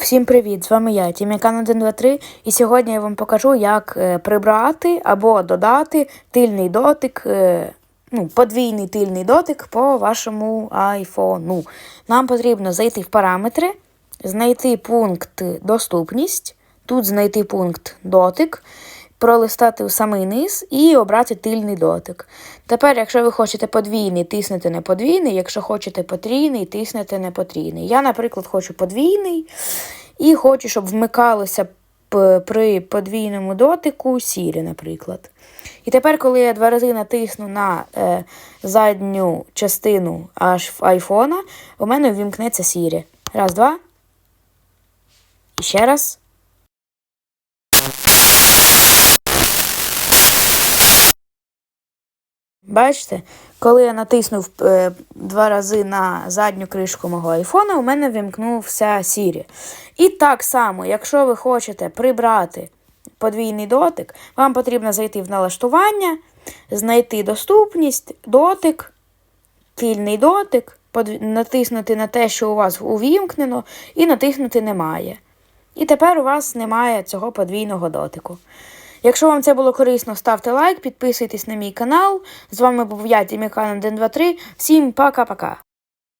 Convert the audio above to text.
Всім привіт! З вами я, Тімікан 123, і сьогодні я вам покажу, як е, прибрати або додати тильний дотик, е, ну, подвійний тильний дотик по вашому айфону. Нам потрібно зайти в параметри, знайти пункт доступність, тут знайти пункт дотик, пролистати у самий низ і обрати тильний дотик. Тепер, якщо ви хочете подвійний, тиснете на подвійний, якщо хочете потрійний, тиснете на потрійний. Я, наприклад, хочу подвійний і хочу, щоб вмикалося при подвійному дотику сірі, наприклад. І тепер, коли я два рази натисну на е, задню частину аж айфона, у мене ввімкнеться сірі. Раз, два. І ще раз. Бачите, коли я натиснув е, два рази на задню кришку мого айфона, у мене вимкнувся Siri. І так само, якщо ви хочете прибрати подвійний дотик, вам потрібно зайти в налаштування, знайти доступність, дотик, тильний дотик, подв- натиснути на те, що у вас увімкнено, і натиснути немає. І тепер у вас немає цього подвійного дотику. Якщо вам це було корисно, ставте лайк, підписуйтесь на мій канал. З вами був я, Тімікан 123. Всім пока-пока.